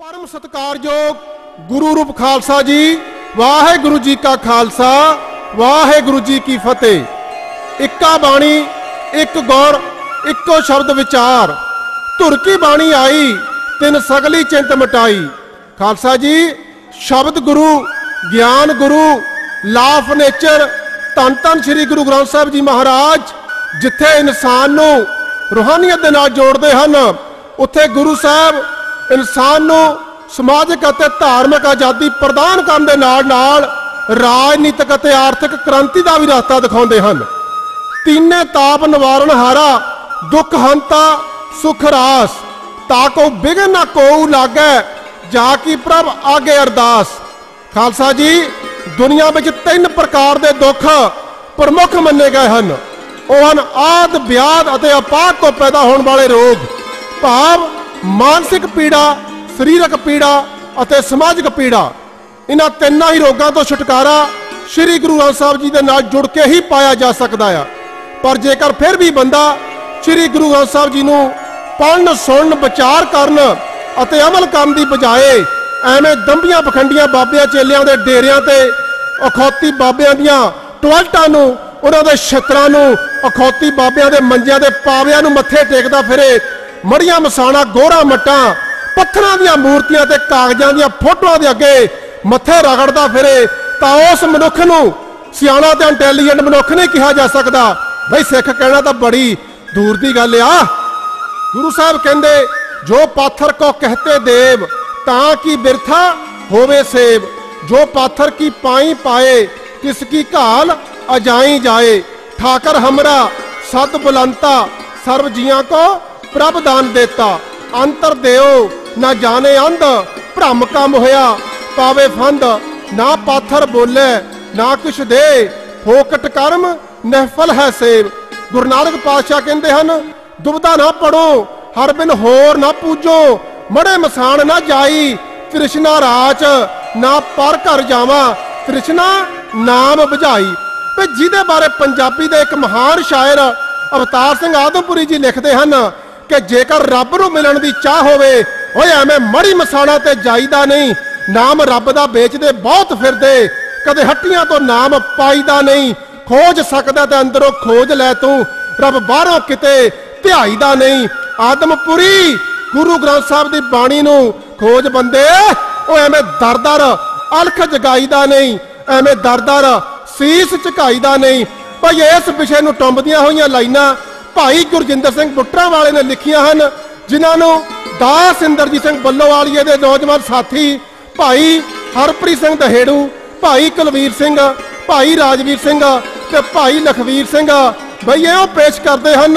ਪਰਮ ਸਤਕਾਰਯੋਗ ਗੁਰੂ ਰੂਪ ਖਾਲਸਾ ਜੀ, ਵਾਹਿਗੁਰੂ ਜੀ ਕਾ ਖਾਲਸਾ, ਵਾਹਿਗੁਰੂ ਜੀ ਕੀ ਫਤਿਹ। ਇੱਕਾ ਬਾਣੀ, ਇੱਕ ਗੌਰ, ਇੱਕੋ ਸ਼ਬਦ ਵਿਚਾਰ। ਧੁਰ ਕੀ ਬਾਣੀ ਆਈ, ਤਿੰਨ ਸਗਲੀ ਚਿੰਤ ਮਟਾਈ। ਖਾਲਸਾ ਜੀ, ਸ਼ਬਦ ਗੁਰੂ, ਗਿਆਨ ਗੁਰੂ, ਲਾਫ ਨੇਚਰ, ਧੰਨ ਧੰਨ ਸ੍ਰੀ ਗੁਰੂ ਗ੍ਰੰਥ ਸਾਹਿਬ ਜੀ ਮਹਾਰਾਜ, ਜਿੱਥੇ ਇਨਸਾਨ ਨੂੰ ਰੂਹਾਨੀਅਤ ਦੇ ਨਾਲ ਜੋੜਦੇ ਹਨ, ਉੱਥੇ ਗੁਰੂ ਸਾਹਿਬ ਇਨਸਾਨ ਨੂੰ ਸਮਾਜਿਕ ਅਤੇ ਧਾਰਮਿਕ ਆਜ਼ਾਦੀ ਪ੍ਰਦਾਨ ਕਰਨ ਦੇ ਨਾਲ ਨਾਲ ਰਾਜਨੀਤਿਕ ਅਤੇ ਆਰਥਿਕ ਕ੍ਰਾਂਤੀ ਦਾ ਵੀ ਰਸਤਾ ਦਿਖਾਉਂਦੇ ਹਨ। ਤੀਨੇ ਤਾਪ ਨਿਵਾਰਨ ਹਾਰਾ, ਦੁੱਖ ਹੰਤਾ, ਸੁਖ ਰਾਸ। ਤਾਕੋ ਬਿਗਨ ਨਾ ਕੋਉ ਲਾਗੈ, ਜਾ ਕੀ ਪ੍ਰਭ ਆਗੇ ਅਰਦਾਸ। ਖਾਲਸਾ ਜੀ, ਦੁਨੀਆ ਵਿੱਚ ਤਿੰਨ ਪ੍ਰਕਾਰ ਦੇ ਦੁੱਖ ਪ੍ਰਮੁੱਖ ਮੰਨੇ ਗਏ ਹਨ। ਉਹ ਹਨ ਆਦ, ਵਿਆਦ ਅਤੇ ਅਪਾਤ ਤੋਂ ਪੈਦਾ ਹੋਣ ਵਾਲੇ ਰੋਗ। ਭਾਵ ਮਾਨਸਿਕ ਪੀੜਾ, ਸਰੀਰਕ ਪੀੜਾ ਅਤੇ ਸਮਾਜਿਕ ਪੀੜਾ, ਇਹਨਾਂ ਤਿੰਨਾਂ ਹੀ ਰੋਗਾਂ ਤੋਂ ਛੁਟਕਾਰਾ ਸ੍ਰੀ ਗੁਰੂ ਗ੍ਰੰਥ ਸਾਹਿਬ ਜੀ ਦੇ ਨਾਲ ਜੁੜ ਕੇ ਹੀ ਪਾਇਆ ਜਾ ਸਕਦਾ ਆ। ਪਰ ਜੇਕਰ ਫਿਰ ਵੀ ਬੰਦਾ ਸ੍ਰੀ ਗੁਰੂ ਗ੍ਰੰਥ ਸਾਹਿਬ ਜੀ ਨੂੰ ਪੜਨ ਸੁਣਨ, ਵਿਚਾਰ ਕਰਨ ਅਤੇ ਅਮਲ ਕਰਨ ਦੀ ਬਜਾਏ ਐਵੇਂ ਦੰਬੀਆਂ ਪਖੰਡੀਆਂ ਬਾਬਿਆਂ ਚੇਲਿਆਂ ਦੇ ਡੇਰਿਆਂ ਤੇ ਅਖੌਤੀ ਬਾਬਿਆਂ ਦੀਆਂ ਟੋਇਲਟਾਂ ਨੂੰ, ਉਹਨਾਂ ਦੇ ਛਤਰਾਂ ਨੂੰ ਅਖੌਤੀ ਬਾਬਿਆਂ ਦੇ ਮੰਜਿਆਂ ਦੇ ਪਾਵਿਆਂ ਨੂੰ ਮੱਥੇ ਟੇਕਦਾ ਫਿਰੇ ਮੜੀਆਂ ਮਸਾਣਾ, ਗੋਰਾ ਮੱਟਾਂ, ਪੱਥਰਾਂ ਦੀਆਂ ਮੂਰਤੀਆਂ ਤੇ ਕਾਗਜ਼ਾਂ ਦੀਆਂ ਫੋਟੋਆਂ ਦੇ ਅੱਗੇ ਮੱਥੇ ਰਗੜਦਾ ਫਿਰੇ, ਤਾਂ ਉਸ ਮਨੁੱਖ ਨੂੰ ਸਿਆਣਾ ਤੇ ਇੰਟੈਲੀਜੈਂਟ ਮਨੁੱਖ ਨਹੀਂ ਕਿਹਾ ਜਾ ਸਕਦਾ। ਬਈ ਸਿੱਖ ਕਹਿਣਾ ਤਾਂ ਬੜੀ ਦੂਰ ਦੀ ਗੱਲ ਆ। ਗੁਰੂ ਸਾਹਿਬ ਕਹਿੰਦੇ, ਜੋ ਪਾਥਰ ਕੋ ਕਹਤੇ ਦੇਵ, ਤਾਂ ਕੀ ਬਿਰਥਾ ਹੋਵੇ ਸੇਵ? ਜੋ ਪਾਥਰ ਕੀ ਪਾਈ ਪਾਏ ਕਿਸ ਕੀ ਘਾਲ ਅਜਾਈ ਜਾਏ? ਠਾਕਰ ਹਮਰਾ ਸਦ ਬੁਲੰਤਾ, ਸਰਬ ਜੀਆਂ ਕੋ ਪ੍ਰਭ ਦਾਨ ਦੇਤਾ। ਅੰਤਰ ਦਿਓ, ਨਾ ਜਾਣੇ ਅੰਧ, ਭ੍ਰਮ ਕਮ ਹੋਇਆ। ਪਾਵੇ ਫੰਦ, ਨਾ ਪਾਥਰ ਬੋਲੇ, ਨਾ ਕੁਛ ਦੇ। ਫੋਕਟ ਕਰਮ, ਨਿਹਫਲ ਹੈ ਸੇਵ। ਗੁਰੂ ਨਾਨਕ ਪਾਤਸ਼ਾਹ ਕਹਿੰਦੇ ਹਨ ਦੁਬਦਾ ਨਾ ਪੜੋ, ਹਰ ਬਿਨ ਹੋਰ ਨਾ ਪੂਜੋ। ਮੜੇ ਮਸਾਨ ਨਾ ਜਾਈ, ਤ੍ਰਿਸ਼ਨਾ ਰਾਚ, ਨਾ ਪਰ ਘਰ ਜਾਵਾਂ। ਤ੍ਰਿਸ਼ਨਾ ਨਾਮ ਬੁਝਾਈ। ਤੇ ਜਿਹਦੇ ਬਾਰੇ ਪੰਜਾਬੀ ਦੇ ਇੱਕ ਮਹਾਨ ਸ਼ਾਇਰ ਅਵਤਾਰ ਸਿੰਘ ਆਦਮਪੁਰੀ ਜੀ ਲਿਖਦੇ ਹਨ ਕਿ ਜੇਕਰ ਰੱਬ ਨੂੰ ਮਿਲਣ ਦੀ ਚਾਹ ਹੋਵੇ, ਓਏ ਐਵੇਂ ਮੜੀ ਮਸਾਣਾ ਤੇ ਜਾਈਦਾ ਨਹੀਂ। ਨਾਮ ਰੱਬ ਦਾ ਵੇਚਦੇ ਬਹੁਤ ਫਿਰਦੇ, ਕਦੇ ਹੱਟੀਆਂ ਤੋਂ ਨਾਮ ਪਾਈਦਾ ਨਹੀਂ। ਖੋਜ ਸਕਦਾ ਤੇ ਅੰਦਰੋਂ ਖੋਜ ਲੈ ਤੂੰ, ਰੱਬ ਬਾਹਰੋਂ ਕਿਤੇ ਧਿਆਈਦਾ ਨਹੀਂ। ਆਦਮਪੁਰੀ ਗੁਰੂ ਗ੍ਰੰਥ ਸਾਹਿਬ ਦੀ ਬਾਣੀ ਨੂੰ ਖੋਜ ਬੰਦੇ ਉਹ ਐਵੇਂ ਦਰਦਰ, ਅਲਖ ਜਗਾਈਦਾ ਨਹੀਂ, ਐਵੇਂ ਦਰਦਰ, ਸੀਸ ਝੁਕਾਈਦਾ ਨਹੀਂ। ਭਾਈ ਇਸ ਵਿਸ਼ੇ ਨੂੰ ਟੰਬਦੀਆਂ ਹੋਈਆਂ ਲਾਈਨਾਂ ਭਾਈ ਗੁਰਜਿੰਦਰ ਸਿੰਘ ਬੁੱਟਰਾ ਵਾਲੇ ਨੇ ਲਿਖੀਆਂ ਹਨ, ਜਿਨ੍ਹਾਂ ਨੂੰ ਦਾਸ ਇੰਦਰਜੀਤ ਸਿੰਘ ਬੱਲੋਵਾਲੀਏ ਦੇ ਨੌਜਵਾਨ ਸਾਥੀ ਭਾਈ ਹਰਪ੍ਰੀਤ ਸਿੰਘ ਦਹੇੜੂ, ਭਾਈ ਕੁਲਵੀਰ ਸਿੰਘ, ਭਾਈ ਰਾਜਵੀਰ ਸਿੰਘ ਤੇ ਭਾਈ ਲਖਵੀਰ ਸਿੰਘ ਬਈ ਉਹ ਪੇਸ਼ ਕਰਦੇ ਹਨ।